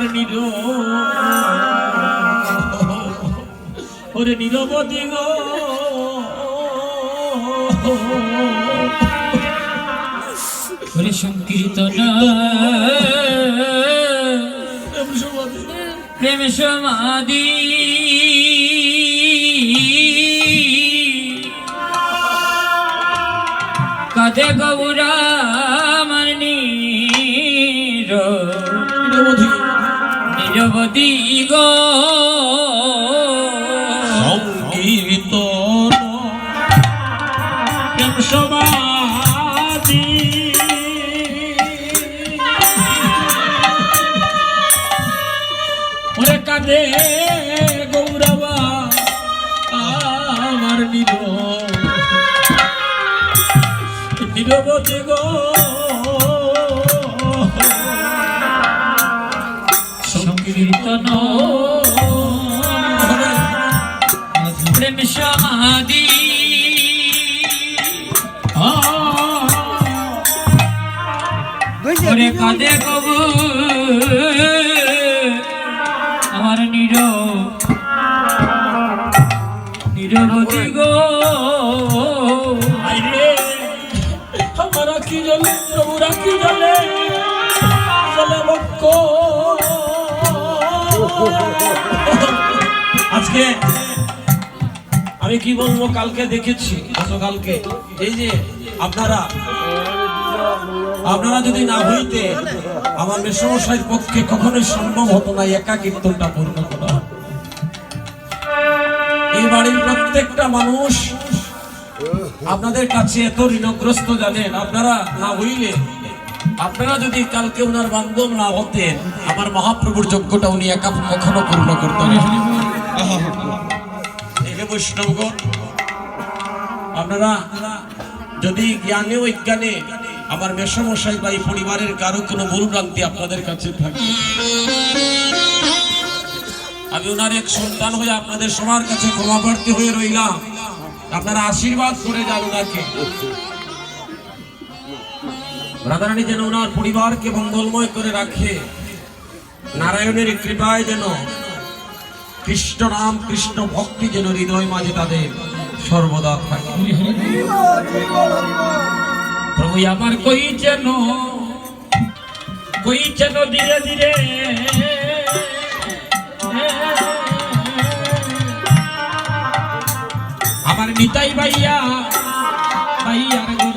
নির ওরে নিরবধি গো। ওরে সংকীর্তন। প্রেম সমাধি। কাদে গৌরা আমার নীর। নিরবধি গো। সংকীর্তন প্রেম সমাধি? ওরে কাঁদে গৌরবা আমার নির নিরবধি গো। সমাধি ওরে কাঁদে কবু। আমার নির নিরবধি গো। আমার কি জলে প্রভু রাখি জলে জলে আজকে আমি কি বলব, কালকে দেখেছি, গতকালকে। এই যে, আপনারা আপনারা যদি না হইতে আমার মেসমশাইয়ের পক্ষে কখনোই সম্ভব হতো না একা কীর্তনটা পূর্ণ করা। এই বাড়ির প্রত্যেকটা মানুষ আপনাদের কাছে এত ঋণগ্রস্ত জানেন, আপনারা না হইলে আপনারা যদি কালকে ওনার বান্ধব না হতেন, আমার মহাপ্রভুর যজ্ঞটা উনি একা কখনো পূর্ণ করতেন বৈষ্ণবগণ। আপনারা যদি জ্ঞানে বিজ্ঞানে আমার মেসমশাই বা এই পরিবারের কারও কোনো ভুল ভ্রান্তি আপনাদের কাছে থাকে, আমি ওনার এক সন্তান হয়ে আপনাদের সবার কাছে ক্ষমা প্রার্থী হয়ে রইলাম। আপনারা আশীর্বাদ করে যান ওনাকে। রাধারানী যেন ওনার পরিবারকে মঙ্গলময় করে রাখে, নারায়ণের কৃপায় যেন কৃষ্ণ নাম কৃষ্ণ ভক্তি যেন হৃদয় মাঝে তাদের সর্বদা থাকে। প্রভু আমার কই যেন কই যেন ধীরে ধীরে আমার নিতাই ভাইয়া, ভাইয়ার গো